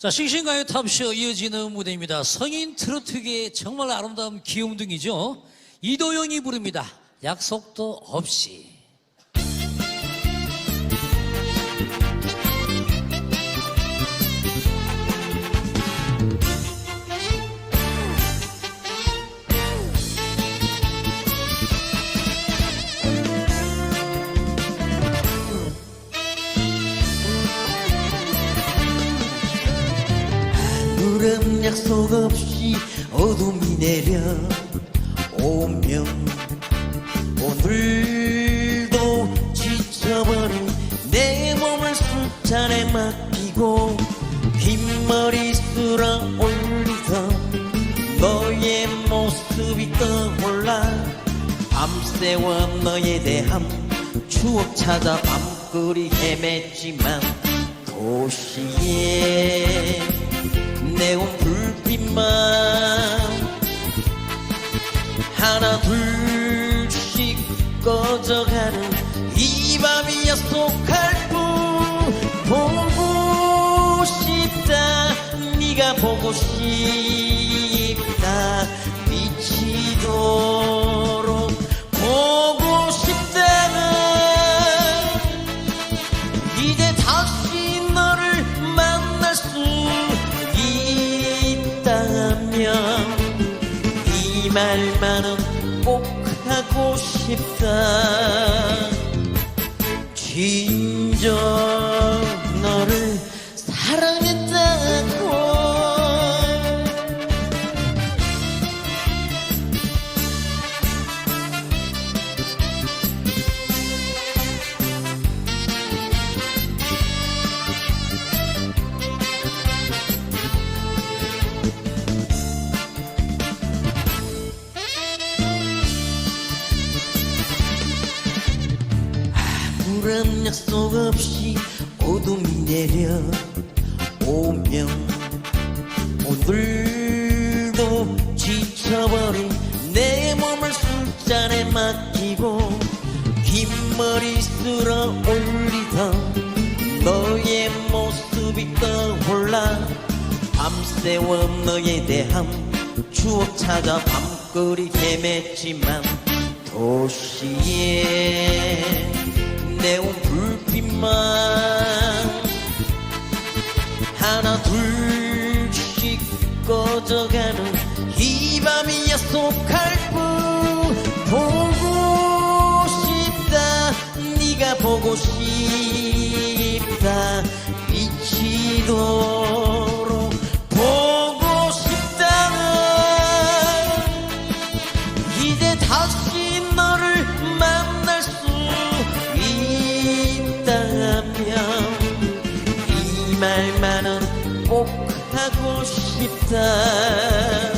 자, 싱싱가요 탑쇼 이어지는 무대입니다. 성인 트로트계의 정말 아름다운 귀염둥이죠. 이도영이 부릅니다. 약속도 없이. 아무런 약속 없이 어둠이 내려 오면 오늘도 지쳐버린 내 몸을 술잔에 맡기고 긴 머리 쓸어 올리던 너의 모습이 떠올라 밤새워 너에 대한 추억 찾아 밤거리 헤맸지만 도시에 네온 불빛만 하나 둘씩 꺼져가는 이 밤이 약속할 뿐 보고 싶다. 네가 보고 싶다 이 말만은 꼭 하고 싶다 아무런 약속 없이 어둠이 내려 오면 오늘도 지쳐버린 내 몸을 술잔에 맡기고 긴 머리 쓸어 올리던 너의 모습이 떠올라 밤새워 너에 대한 추억 찾아 밤거리 헤맸지만 도시에 네온 불빛만 하나 둘씩 꺼져 다